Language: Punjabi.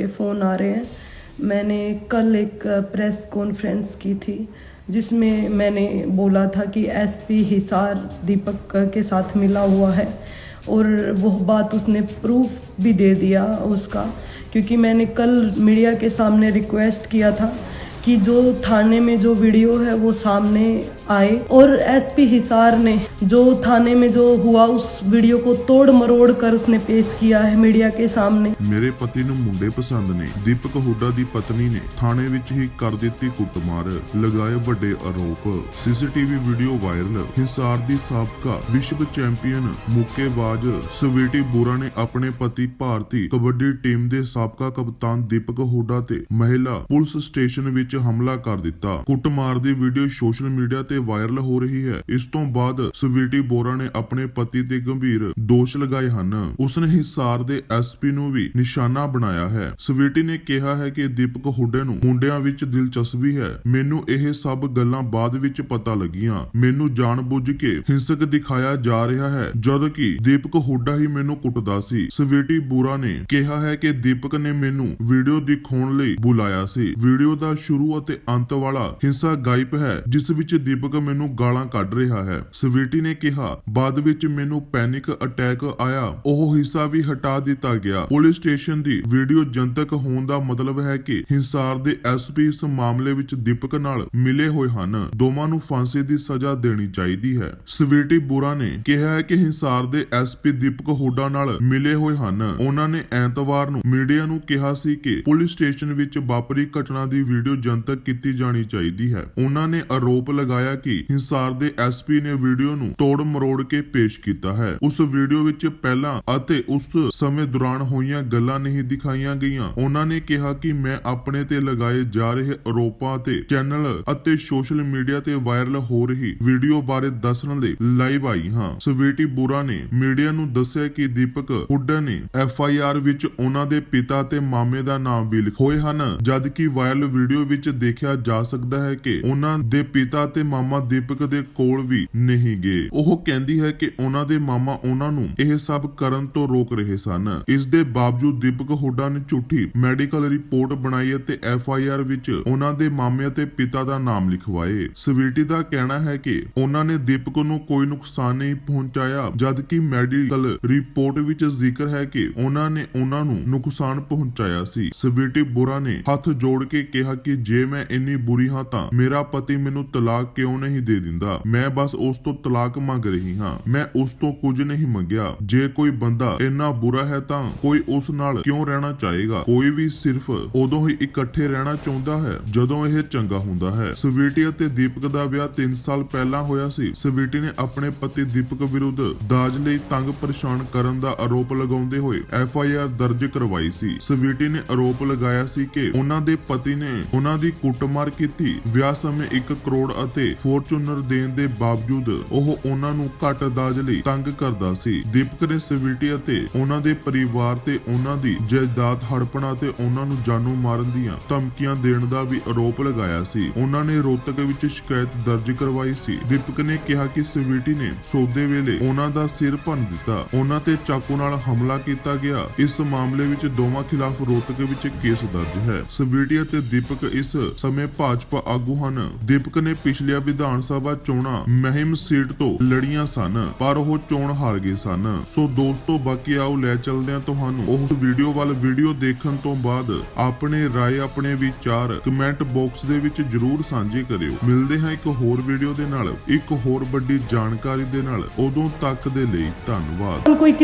के फ़ोन आ रहे हैं। मैंने कल एक प्रेस कॉन्फ्रेंस की थी, जिसमें मैंने बोला था कि एसपी हिसार दीपक के साथ मिला हुआ है और वह बात उसने प्रूफ भी दे दिया उसका, क्योंकि मैंने कल मीडिया के सामने रिक्वेस्ट किया था कि जो थाने में जो वीडियो है वो सामने आए और एसपी हिसार ने जो थाने में जो हुआ उस वीडियो को तोड़ मरोड़ कर उसने पेश किया है मीडिया के सामने ਮੇਰੇ ਪਤੀ ਨੂੰ ਮੁੰਡੇ ਪਸੰਦ ਨੇ ਦੀਪਕ ਹੁੱਡਾ ਦੀ ਪਤਨੀ ਨੇ ਥਾਣੇ ਵਿੱਚ ਹੀ ਕਰ ਦਿੱਤੀ ਕੁੱਟਮਾਰ ਲਗਾਏ ਵੱਡੇ ਆਰੋਪ ਸੀਸੀਟੀਵੀ ਵੀਡੀਓ ਵਾਇਰਲ ਹਿਸਾਰ ਦੀ ਸਾਬਕਾ ਵਿਸ਼ਵ ਚੈਂਪੀਅਨ ਮੁੱਕੇਬਾਜ਼ ਸਵੀਟੀ ਬੋਰਾ ਨੇ ਆਪਣੇ ਪਤੀ ਭਾਰਤੀ ਕਬੱਡੀ ਟੀਮ ਦੇ ਸਾਬਕਾ ਕਪਤਾਨ ਦੀਪਕ ਹੁੱਡਾ ਤੇ ਮਹਿਲਾ ਪੁਲਿਸ ਸਟੇਸ਼ਨ ਵਿੱਚ ਹਮਲਾ ਕਰ ਦਿੱਤਾ। ਕੁੱਟਮਾਰ ਦੀ ਵੀਡੀਓ ਸੋਸ਼ਲ ਮੀਡੀਆ ਤੇ ਵਾਇਰਲ ਹੋ ਰਹੀ ਹੈ। ਇਸ ਤੋਂ ਬਾਅਦ ਸਵੀਟੀ ਬੋਰਾ ਨੇ ਆਪਣੇ ਪਤੀ ਤੇ ਗੰਭੀਰ ਦੋਸ਼ ਲਗਾਏ ਹਨ। ਉਸਨੇ ਹਿਸਾਰ ਦੇ ਐਸਪੀ ਨੂੰ ਵੀ ਨਿਸ਼ਾਨਾ ਬਣਾਇਆ ਹੈ। ਸਵੀਟੀ ਨੇ ਕਿਹਾ ਹੈ ਕਿ ਦੀਪਕ ਹੁੱਡੇ ਨੂੰ ਮੁੰਡਿਆਂ ਵਿੱਚ ਦਿਲਚਸਪੀ ਹੈ। ਮੈਨੂੰ ਇਹ ਸਭ ਗੱਲਾਂ ਬਾਅਦ ਵਿੱਚ ਪਤਾ ਲੱਗੀਆਂ। ਮੈਨੂੰ ਜਾਣਬੁੱਝ ਕੇ ਹਿੰਸਕ ਦਿਖਾਇਆ ਜਾ ਰਿਹਾ ਹੈ। ਜਦ ਕਿ ਦੀਪਕ ਹੁੱਡਾ ਹੀ ਮੈਨੂੰ ਕੁੱਟਦਾ ਸੀ। ਸਵੀਟੀ ਬੋਰਾ ਨੇ ਕਿਹਾ ਹੈ ਕਿ ਦੀਪਕ ਨੇ ਮੈਨੂੰ ਵੀਡੀਓ ਦਿਖਾਉਣ ਲਈ ਬੁਲਾਇਆ ਸੀ। ਵੀਡੀਓ ਦਾ ਸ਼ੁਰੂ ਅਤੇ ਅੰਤ ਵਾਲਾ ਹਿੱਸਾ ਗਾਇਬ ਹੈ, ਜਿਸ ਵਿੱਚ ਦੀਪਕ ਮੈਨੂੰ ਗਾਲਾਂ ਕੱਢ ਰਿਹਾ ਹੈ। ਸਵੀਟੀ ਨੇ ਕਿਹਾ, ਬਾਅਦ ਵਿੱਚ ਮੈਨੂੰ ਪੈਨਿਕ ਅਟੈਕ ਆਇਆ। ਉਹ ਹਿੱਸਾ ਵੀ ਹਟਾ ਦਿੱਤਾ ਗਿਆ। ਪੁਲਿਸ ਸਟੇਸ਼ਨ ਦੀ ਵੀਡੀਓ ਜਨਤਕ ਹੋਣ ਦਾ ਮਤਲਬ ਹੈ ਕਿ ਹਿੰਸਾਰ ਦੇ ਐਸਪੀ ਇਸ ਮਾਮਲੇ ਵਿੱਚ ਦੀਪਕ ਨਾਲ ਮਿਲੇ ਹੋਏ ਹਨ। ਦੋਵਾਂ ਨੂੰ ਫਾਂਸੀ ਦੀ ਸਜ਼ਾ ਦੇਣੀ ਚਾਹੀਦੀ ਹੈ। ਸਵੀਟੀ ਬੋਰਾ ਨੇ ਕਿਹਾ ਹੈ ਕਿ ਹਿੰਸਾਰ ਦੇ ਐਸਪੀ ਦੀਪਕ ਹੁੱਡਾ ਨਾਲ ਮਿਲੇ ਹੋਏ ਹਨ। ਉਹਨਾਂ ਨੇ ਐਤਵਾਰ ਨੂੰ ਮੀਡੀਆ ਨੂੰ ਕਿਹਾ ਸੀ ਕਿ ਪੁਲਿਸ ਸਟੇਸ਼ਨ ਵਿੱਚ ਵਾਪਰੀ ਘਟਨਾ ਦੀ ਵੀਡੀਓ ਜਨਤਕ ਕੀਤੀ ਜਾਣੀ ਚਾਹੀਦੀ ਹੈ। ਉਹਨਾਂ ਨੇ ਆਰੋਪ ਲਗਾਇਆ ਕਿ ਹਿੰਸਾਰ ਦੇ ਐਸਪੀ ਨੇ ਵੀਡੀਓ ਨੂੰ ਤੋੜ ਮਰੋੜ ਕੇ ਪੇਸ਼ ਕੀਤਾ ਹੈ। ਉਸ ਵੀਡੀਓ ਵਿੱਚ ਪਹਿਲਾਂ ਅਤੇ ਉਸ ਸਮੇਂ ਦੌਰਾਨ ਹੋਈਆਂ ਗੱਲਾਂ ਨਹੀਂ ਦਿਖਾਈਆਂ ਗਈਆਂ। ਉਹਨਾਂ ਨੇ ਕਿਹਾ ਕਿ ਮੈਂ ਆਪਣੇ ਤੇ ਲਗਾਏ ਜਾ ਰਹੇ ਆਰੋਪਾਂ ਤੇ ਚੈਨਲ ਅਤੇ ਸੋਸ਼ਲ ਮੀਡੀਆ ਤੇ ਵਾਇਰਲ ਹੋ ਰਹੀ ਵੀਡੀਓ ਬਾਰੇ ਦੱਸਣ ਲਈ ਲਾਈਵ ਆਈ ਹਾਂ। ਸਵੀਟੀ ਬੁਰਾ ਨੇ ਮੀਡੀਆ ਨੂੰ ਦੱਸਿਆ ਕਿ ਦੀਪਕ ਹੁੱਡਾ ਨੇ ਐਫ ਆਈ ਆਰ ਵਿੱਚ ਉਹਨਾਂ ਦੇ ਪਿਤਾ ਤੇ ਮਾਮੇ ਦਾ ਨਾਮ ਵੀ ਲਿਖੋਏ ਹਨ। ਜਦਕਿ ਵਾਇਰਲ ਵੀਡੀਓ ਵਿੱਚ ਦੇਖਿਆ ਜਾ ਸਕਦਾ ਹੈ ਕਿ ਉਹਨਾਂ ਦੇ ਪਿਤਾ ਤੇ ਮਾਮਾ ਦੀਪਕ ਦੇ ਕੋਲ ਵੀ ਨਹੀਂ ਗਏ। ਉਹ ਕਹਿੰਦੀ ਹੈ ਕਿ ਉਹਨਾਂ ਦੇ ਮਾਮਾ ਉਹਨਾਂ ਨੂੰ ਇਹ ਸਭ ਕਰਨ ਤੋਂ ਰੋਕ ਰਹੇ ਸਨ। ਇਸ ਦੇ ਬਾਵਜੂਦ ਦੀਪਕ ਹੁੱਡਾ ਨੇ ਝੂਠੀ ਮੈਡੀਕਲ ਰਿਪੋਰਟ ਬਣਾਈ ਅਤੇ ਐਫ ਆਈ ਆਰ ਵਿੱਚ ਉਹਨਾਂ ਦੇ ਮਾਮੇ ਅਤੇ ਪਿਤਾ ਦਾ ਨਾਮ ਲਿਖਵਾਏ। ਸਵੀਟੀ ਦਾ ਕਹਿਣਾ ਹੈ ਕਿ ਉਹਨਾਂ ਨੇ ਦੀਪਕ ਨੂੰ ਕੋਈ ਨੁਕਸਾਨ ਨਹੀਂ ਪਹੁੰਚਾਇਆ, ਜਦਕਿ ਮੈਡੀਕਲ ਰਿਪੋਰਟ ਵਿੱਚ ਜ਼ਿਕਰ ਹੈ ਕਿ ਉਹਨਾਂ ਨੇ ਉਹਨਾਂ ਨੂੰ ਨੁਕਸਾਨ ਪਹੁੰਚਾਇਆ ਸੀ। ਸਵੀਟੀ ਬੁਰਾ ਨੇ ਹੱਥ ਜੋੜ ਕੇ ਕਿਹਾ ਕਿ ਜੇ ਮੈਂ ਇੰਨੀ ਬੁਰੀ ਹਾਂ ਤਾਂ ਮੇਰਾ ਪਤੀ ਮੈਨੂੰ ਤਲਾਕ ਕਿਉਂ ਨਹੀਂ ਦੇ ਦਿੰਦਾ? ਮੈਂ ਬਸ ਉਸ ਤੋਂ ਤਲਾਕ ਮੰਗ ਰਹੀ ਹਾਂ। ਮੈਂ ਉਸ ਤੋਂ ਕੁਝ ਨਹੀਂ ਮੰਗਿਆ। ਜੇ ਕੋਈ ਬੰਦਾ ਇੰਨਾ ਬੁਰਾ ਹੈ ਤਾਂ ਕੋਈ ਉਸ ਨਾਲ ਕਿਉਂ ਰਹਿਣਾ ਚਾਹੇਗਾ? ਕੋਈ ਵੀ ਸਿਰਫ ਉਦੋਂ ਹੀ ਇਕੱਠੇ ਰਹਿਣਾ ਚਾਹੁੰਦਾ ਹੈ ਜਦੋਂ ਇਹ ਚੰਗਾ ਹੁੰਦਾ ਹੈ। ਸਵੀਟੀ ਅਤੇ ਦੀਪਕ ਦਾ ਵਿਆਹ 3 ਸਾਲ ਪਹਿਲਾਂ ਹੋਇਆ ਸੀ। ਸਵੀਟੀ ਨੇ ਆਪਣੇ ਪਤੀ ਦੀਪਕ ਵਿਰੁੱਧ ਦਾਜ ਲਈ ਤੰਗ ਪਰੇਸ਼ਾਨ ਕਰਨ ਦਾ ਆਰੋਪ ਲਗਾਉਂਦੇ ਹੋਏ ਐਫ ਆਈ ਆਰ ਦਰਜ ਕਰਵਾਈ ਸੀ। ਸਵੀਟੀ ਨੇ ਆਰੋਪ ਲਗਾਇਆ ਸੀ ਕਿ ਉਹਨਾਂ ਦੇ ਪਤੀ ਨੇ ਉਹਨਾਂ ਦੀ ਕੁੱਟਮਾਰ ਕੀਤੀ। ਵਿਆਹ ਸਮੇਂ 1 ਕਰੋੜ ਅਤੇ ਫੋਰਚੂਨਰ ਦੇਣ ਦੇ ਬਾਵਜੂਦ ਉਹ ਉਹਨਾਂ ਨੂੰ ਘੱਟ ਦਾਜ ਲਈ ਤੰਗ ਕਰਦਾ ਸੀ। ਦੀਪਕ ਨੇ ਸਵੀਟੀ ਅਤੇ ਉਹਨਾਂ ਦੇ ਪਰਿਵਾਰ ਤੇ ਉਹਨਾਂ ਦੀ ਜਾਇਦਾਦ ਹੜਪਣਾ ਤੇ ਉਹਨਾਂ ਨੂੰ ਜਾਨੋਂ ਮਾਰਨ ਦੀਆਂ ਧਮਕੀਆਂ ਦੇਣ ਦਾ ਵੀ ਆਰੋਪ ਲਗਾਇਆ ਸੀ। ਉਹਨਾਂ ਨੇ ਰੋਹਤਕ ਵਿੱਚ ਸ਼ਿਕਾਇਤ ਦਰਜ ਕਰਵਾਈ ਸੀ। ਦੀਪਕ ਨੇ ਕਿਹਾ ਕਿ ਸਵੀਟੀ ਨੇ ਸੌਦੇ ਵੇਲੇ ਉਹਨਾਂ ਦਾ ਸਿਰ ਭੰਨ ਦਿੱਤਾ। ਉਹਨਾਂ ਤੇ ਚਾਕੂ ਨਾਲ ਹਮਲਾ ਕੀਤਾ ਗਿਆ। ਇਸ ਮਾਮਲੇ ਵਿੱਚ ਦੋਵਾਂ ਖਿਲਾਫ ਰੋਹਤਕ ਵਿੱਚ ਕੇਸ ਦਰਜ ਹੈ। ਸਵੀਟੀ ਅਤੇ ਦੀਪਕ ਇਸ ਸਮੇਂ ਭਾਜਪਾ ਆਗੂ ਹਨ। ਦੀਪਕ ਨੇ ਪਿਛਲੀਆਂ ਵਿਧਾਨ ਸਭਾ ਚੋਣਾਂ ਮਹਿਮ ਸੀਟ ਤੋਂ ਲੜੀਆਂ ਸਨ, ਪਰ ਉਹ ਚੋਣ ਹਾਰ ਗਏ ਸਨ। ਸੋ ਦੋਸਤੋ, ਬਾਕੀ ਆਓ ਲੈ ਚੱਲਦੇ ਹਾਂ ਤੁਹਾਨੂੰ। ਉਸ ਵੀਡੀਓ ਵੱਲ ਵੀਡੀਓ ਦੇਖਣ ਤੋਂ ਬਾਅਦ ਆਪਣੇ ਰਾਏ, ਆਪਣੇ ਵਿਚਾਰ ਕਮੈਂਟ ਬਾਕਸ ਦੇ ਵਿੱਚ ਜਰੂਰ ਸਾਂਝੇ ਕਰਿਓ। ਮਿਲਦੇ ਹਾਂ ਇੱਕ ਹੋਰ ਵੀਡੀਓ ਦੇ ਨਾਲ। ਇੱਕ ਹੋਰ ਵੱਡੀ ਜਾਣਕਾਰੀ ਦੇ ਨਾਲ। ਉਦੋਂ ਤੱਕ ਦੇ ਲਈ ਧੰਨਵਾਦ।